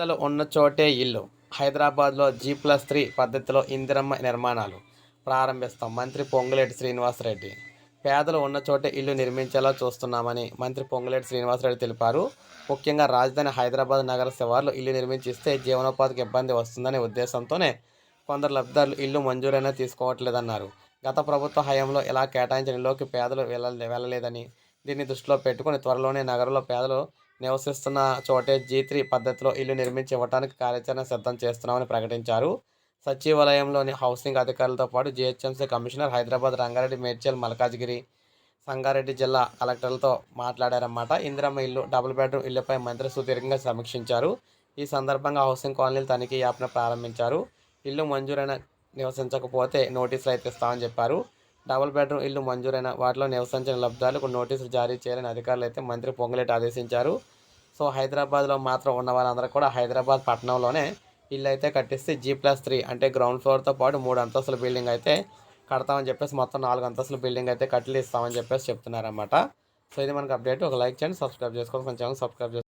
పేదలు ఉన్న చోటే ఇల్లు. హైదరాబాద్లో జీ ప్లస్ త్రీ పద్ధతిలో ఇందిరమ్మ నిర్మాణాలు ప్రారంభిస్తాం మంత్రి పొంగులేటి శ్రీనివాసరెడ్డి. పేదలు ఉన్న చోటే ఇల్లు నిర్మించేలా చూస్తున్నామని మంత్రి పొంగులేటి శ్రీనివాసరెడ్డి తెలిపారు. ముఖ్యంగా రాజధాని హైదరాబాద్ నగర శివార్లో ఇల్లు నిర్మించిస్తే జీవనోపాధికి ఇబ్బంది వస్తుందనే ఉద్దేశంతోనే కొందరు లబ్ధిదారులు ఇల్లు మంజూరైనా తీసుకోవట్లేదన్నారు. గత ప్రభుత్వ హయాంలో ఇలా కేటాయించిన ఇల్లుకి పేదలు వెళ్ళలేదని దీన్ని దృష్టిలో పెట్టుకుని త్వరలోనే నగరంలో పేదలు నివసిస్తున్న చోటే జీ త్రీ పద్ధతిలో ఇల్లు నిర్మించి ఇవ్వడానికి కార్యాచరణ సిద్ధం చేస్తున్నామని ప్రకటించారు. సచివాలయంలోని హౌసింగ్ అధికారులతో పాటు జీహెచ్ఎంసీ కమిషనర్ హైదరాబాద్ రంగారెడ్డి మేడ్చల్ మల్కాజ్గిరి సంగారెడ్డి జిల్లా కలెక్టర్లతో మాట్లాడారన్నమాట. ఇందిరమ్మ ఇల్లు డబుల్ బెడ్రూమ్ ఇళ్ళపై మంత్రి సుదీర్ఘంగా సమీక్షించారు. ఈ సందర్భంగా హౌసింగ్ కాలనీలు తనిఖీ యాప్ను ప్రారంభించారు. ఇల్లు మంజూరైన నివసించకపోతే నోటీసులు అయితే ఇస్తామని చెప్పారు. డబుల్ బెడ్రూమ్ ఇల్లు మంజూరైన వాటిలో నివసించిన లబ్ధాలకు నోటీసులు జారీ చేయాలని అధికారులు అయితే మంత్రి పొంగులేటి ఆదేశించారు. సో హైదరాబాద్లో మాత్రం ఉన్న వాళ్ళందరూ కూడా హైదరాబాద్ పట్టణంలోనే ఇల్లు అయితే కట్టిస్తే జీ ప్లస్ త్రీ అంటే గ్రౌండ్ ఫ్లోర్తో పాటు మూడు అంతస్తుల బిల్డింగ్ అయితే కడతామని చెప్పేసి మొత్తం నాలుగు అంతస్తుల బిల్డింగ్ అయితే కట్టలు ఇస్తామని చెప్పేసి చెప్తున్నారన్నమాట. సో ఇది మనకు అప్డేట్. ఒక లైక్ చేయండి సబ్స్క్రైబ్ చేసుకోండి. కొంచెం సబ్స్క్రైబ్ చేసుకోండి.